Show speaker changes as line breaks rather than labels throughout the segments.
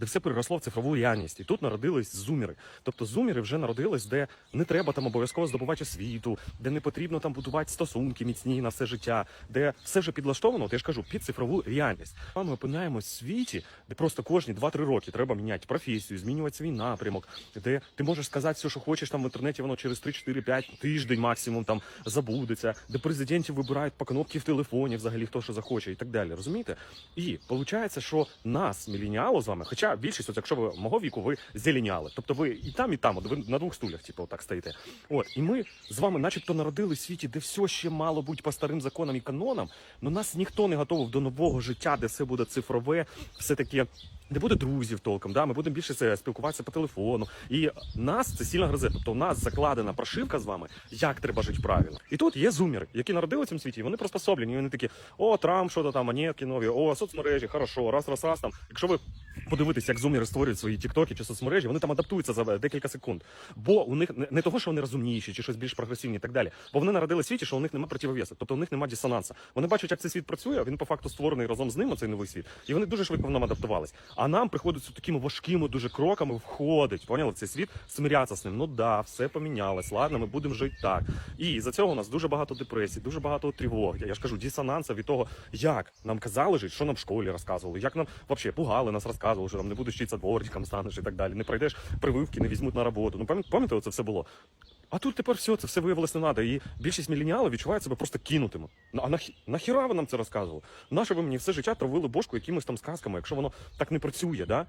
Де все переросло в цифрову реальність, і тут народились зумери. Тобто зумери вже народились, де не треба там обов'язково здобувати освіту, де не потрібно там будувати стосунки міцні на все життя, де все вже підлаштовано, от я ж кажу, під цифрову реальність. А Ми опинаємось в світі, де просто кожні 2-3 роки треба міняти професію, змінювати свій напрямок, де ти можеш сказати все, що хочеш там в інтернеті, воно через 3-4-5 тиждень максимум там забудеться, де президентів вибирають по кнопці в телефоні, взагалі хто що захоче, і так далі. Розумієте? І виходить, що нас, мілініалу з вами, хоча більшість, от якщо ви мого віку, ви зеліняли. Тобто ви і там, і там, от ви на двох стулях, типу, отак стоїте. От, і ми з вами, начебто, народили в світі, де все ще мало бути по старим законам і канонам, але нас ніхто не готовив до нового життя, де все буде цифрове, все таке. Не буде друзів толком, да? ми будемо більше спілкуватися по телефону. І нас це сильно гризе. Тобто у нас закладена прошивка з вами, як треба жити правильно. І тут є зумери, які народили в цьому світі, і вони приспособлені. І вони такі: о, Трамп, що то там, монетки нові, о, соцмережі, хорошо, раз, раз, раз там. Якщо ви подивитися, як зумери створюють свої тіктоки чи соцмережі, вони там адаптуються за декілька секунд. Бо у них не, того, що вони розумніші чи щось більш прогресивні і так далі. Бо вони народили світі, що у них немає противовесу, тобто у них немає дисонанса. Вони бачать, як цей світ працює. Він по факту створений разом з ним, цей новий світ, і вони дуже швидко в нам адаптувались. А нам приходиться такими важкими дуже кроками входить. Поняли цей світ, смирятися з ним. Ну да, все помінялось. Ладно, ми будемо жити так. І за цього у нас дуже багато депресій, дуже багато тривог. Я ж кажу, дисонанса від того, як нам казали жити, що нам в школі розказували, як нам взагалі пугали нас розказували, нам не будеш вчитися дворчиком, станеш і так далі. Не пройдеш прививки, не візьмуть на роботу. Ну пам'ятаєте, це все було. А тут тепер все, це все виявилось не треба. І більшість міленіалів відчувають себе просто кинутими. Ну, А нахі- нахіра ви нам це розказували? Наше ви мені все життя травили бошку якимись там сказками, якщо воно так не працює, да?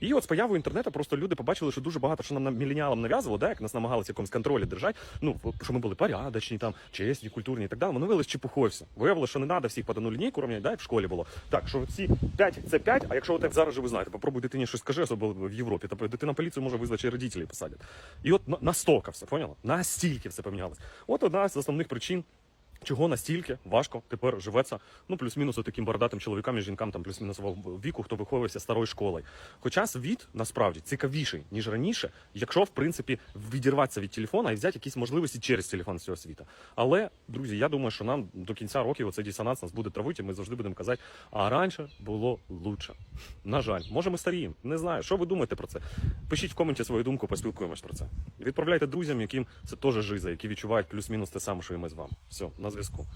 І от з появою інтернету просто люди побачили, що дуже багато що нам міленіалам нав'язувало, да, як нас намагалися якомусь контролі держати. Ну, що ми були порядочні, там, чесні, культурні і так далі. Воно виявилось чепухою. Виявилося, що не треба всіх по одну лінійку рівняти, да, як в школі було. Так, що ці 5 це 5, а якщо от зараз же ви знаєте, попробуй дитині щось скажи, особливо в Європі, то дитина поліцію може визвати, чи родителі посадять. І от на- настільки все, поняла? Настільки все помінялось. От одна з основних причин. Чого настільки важко тепер живеться, ну плюс-мінус таким бородатим чоловікам і жінкам, там плюс-мінусового віку, хто виховується старою школою. Хоча світ насправді цікавіший ніж раніше, якщо в принципі відірватися від телефона і взяти якісь можливості через телефон з цього світа. Але друзі, я думаю, що нам до кінця років оцей дисонанс нас буде травити, і ми завжди будемо казати, а раніше було лучше. На жаль, може ми старіємо. Не знаю. Що ви думаєте про це? Пишіть в коменті свою думку, поспілкуємось про це. Відправляйте друзям, яким це теж жиза, які відчувають плюс-мінус те саме, що і ми з вами. Все, на зв'язку.